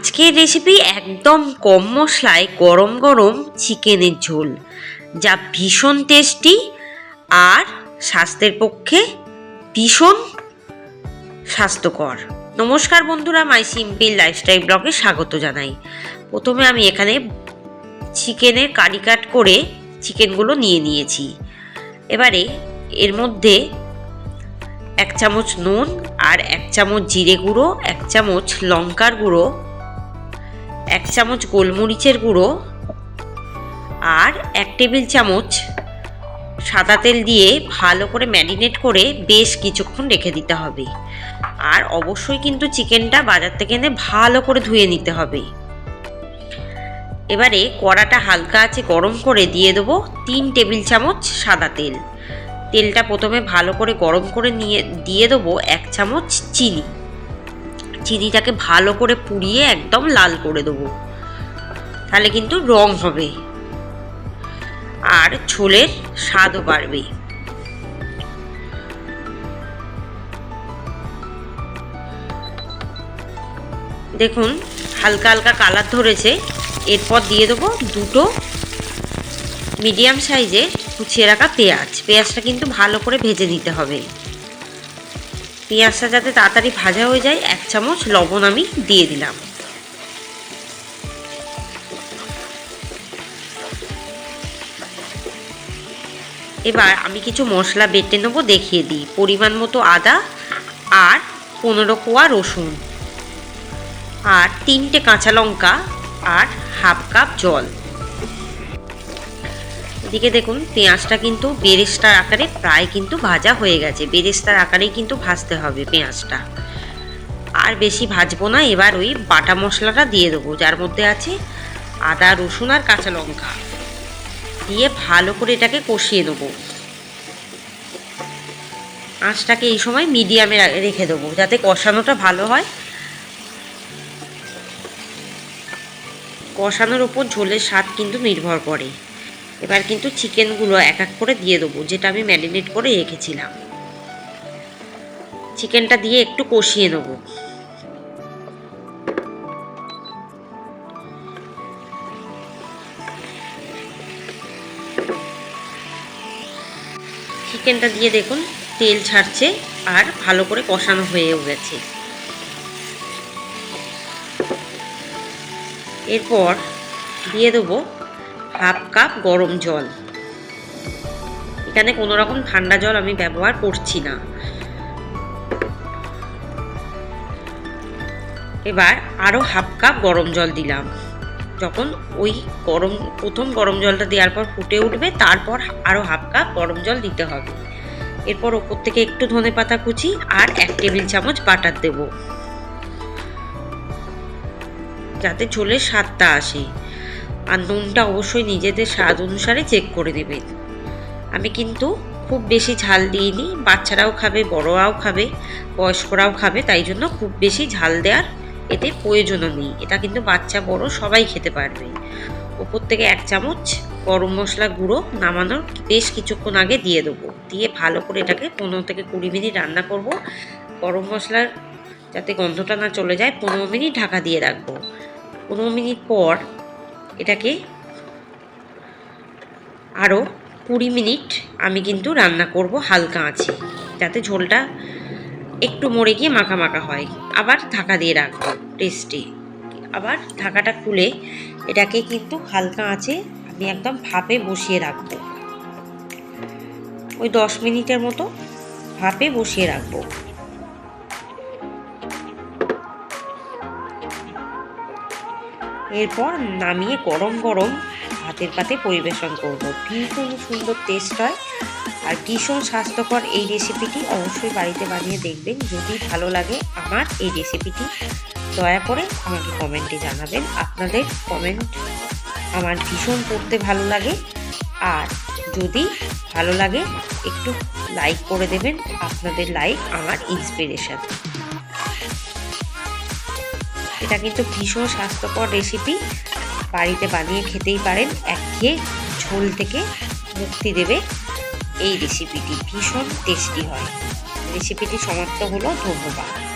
আজকের রেসিপি একদম কম মশলায় গরম গরম চিকেনের ঝোল, যা ভীষণ টেস্টি আর স্বাস্থ্যের পক্ষে ভীষণ স্বাস্থ্যকর। নমস্কার বন্ধুরা, মাই সিম্পল লাইফস্টাইল ব্লগে স্বাগত জানাই। প্রথমে আমি এখানে চিকেনের কারি কাট করে চিকেনগুলো নিয়ে নিয়েছি। এবারে এর মধ্যে এক চামচ নুন আর এক চামচ জিরে গুঁড়ো, এক চামচ লঙ্কার গুঁড়ো এক চামচ গোলমরিচের গুঁড়ো আর এক টেবিল চামচ সাদা তেল দিয়ে ভালো করে ম্যারিনেট করে বেশ কিছুক্ষণ রেখে দিতে হবে। আর অবশ্যই কিন্তু চিকেনটা বাজার থেকে এনে ভালো করে ধুয়ে নিতে হবে। এবারে কড়াটা হালকা আছে গরম করে দিয়ে দেবো তিন টেবিল চামচ সাদা তেল। তেলটা প্রথমে ভালো করে গরম করে নিয়ে, দিয়ে দেবো এক চামচ চিনি। চিনিটাকে ভালো করে পুড়িয়ে একদম লাল করে দেবো। তাহলে কিন্তু রং হবে। আর ঝোলের স্বাদও বাড়বে। দেখুন, হালকা হালকা কালার ধরেছে। এরপর দিয়ে দেবো দুটো মিডিয়াম সাইজের কুচিয়ে রাখা পেঁয়াজ। পেঁয়াজটা কিন্তু ভালো করে ভেজে নিতে হবে। পেঁয়াজটা যাতে তাড়াতাড়ি ভাজা হয়ে যায়, এক চামচ লবণ আমি দিয়ে দিলাম। এবার আমি কিছু মশলা বেটে নেব, দেখিয়ে দিই। পরিমাণ মতো আদা আর পনেরো কোয়া রসুন আর তিনটে কাঁচা লঙ্কা আর হাফ কাপ জল। এদিকে দেখুন, পেঁয়াজটা কিন্তু বেরেস্তার আকারে প্রায় কিন্তু ভাজা হয়ে গেছে। বেরেস্তার আকারেই কিন্তু ভাজতে হবে পেঁয়াজটা। আর বেশি ভাজবো না, এবার ওই বাটা মশলাটা দিয়ে দেবো, যার মধ্যে আছে আদা, রসুন আর কাঁচা লঙ্কা। দিয়ে ভালো করে এটাকে কষিয়ে দেবো। আঁচটাকে এই সময় মিডিয়ামে রেখে দেবো, যাতে কষানোটা ভালো হয়। কষানোর ওপর ঝোলের স্বাদ কিন্তু নির্ভর করে। এবার কিন্তু চিকেনগুলো এক এক করে দিয়ে দেবো, যেটা আমি ম্যারিনেট করে রেখেছিলাম। চিকেনটা দিয়ে একটু কষিয়ে নেব। চিকেনটা দিয়ে দেখুন, তেল ছাড়ছে আর ভালো করে কষানো হয়েও গেছে। এরপর দিয়ে দেবো হাফ কাপ গরম জল। এখানে কোনো রকম ঠান্ডা জল আমি ব্যবহার করছি না। এবার আরও হাফ কাপ গরম জল দিলাম। যখন ওই গরম, প্রথম গরম জলটা দেওয়ার পর ফুটে উঠবে, তারপর আরও হাফ কাপ গরম জল দিতে হবে। এরপর ওপর থেকে একটু ধনে পাতা কুচি আর এক টেবিল চামচ বাটার দেব। যাতে ঝোলের স্বাদটা আসে। আর নুনটা অবশ্যই নিজেদের স্বাদ অনুসারে চেক করে দেবেন আমি কিন্তু খুব বেশি ঝাল দিইনি, বাচ্চারাও খাবে, বড়রাও খাবে, বয়স্করাও খাবে, তাই জন্য খুব বেশি ঝাল দেওয়ার এতে প্রয়োজনও নেই। এটা কিন্তু বাচ্চা, বড় সবাই খেতে পারবে। ওপর থেকে এক চামচ গরম মশলা গুঁড়ো নামানোর বেশ কিছুক্ষণ আগে দিয়ে দেবো। দিয়ে ভালো করে এটাকে পনেরো থেকে কুড়ি মিনিট রান্না করব। গরম মশলার যাতে গন্ধটা না চলে যায়, পনেরো মিনিট ঢাকা দিয়ে রাখব। পনেরো মিনিট পর এটাকে আরও কুড়ি মিনিট আমি কিন্তু রান্না করব হালকা আছে যাতে ঝোলটা একটু মরে গিয়ে মাখা মাখা হয়। আবার ঢাকা দিয়ে রাখব, টেস্টে। আবার ঢাকাটা খুলে এটাকে কিন্তু হালকা আছে আমি একদম ভাপে বসিয়ে রাখব। ওই দশ মিনিটের মতো ভাপে বসিয়ে রাখব। এরপর নামিয়ে গরম গরম ভাতের পাতে পরিবেশন করব। ভীষণ সুন্দর টেস্ট হয়। আর ভীষণ স্বাস্থ্যকর এই রেসিপিটি অবশ্যই বাড়িতে বানিয়ে দেখবেন। যদি ভালো লাগে আমার এই রেসিপিটি দয়া করে আমাকে কমেন্টে জানাবেন। আপনাদের কমেন্ট আমার ভীষণ পড়তে ভালো লাগে। আর যদি ভালো লাগে, একটু লাইক করে দেবেন। আপনাদের লাইক আমার ইন্সপিরেশন এটা কিন্তু ভীষণ স্বাস্থ্যকর রেসিপি বাড়িতে বানিয়ে খেতেই পারেন। একঘেয়ে ঝোল থেকে মুক্তি দেবে এই রেসিপিটি ভীষণ টেস্টি হয়। রেসিপিটি সমাপ্ত হলো, ধন্যবাদ।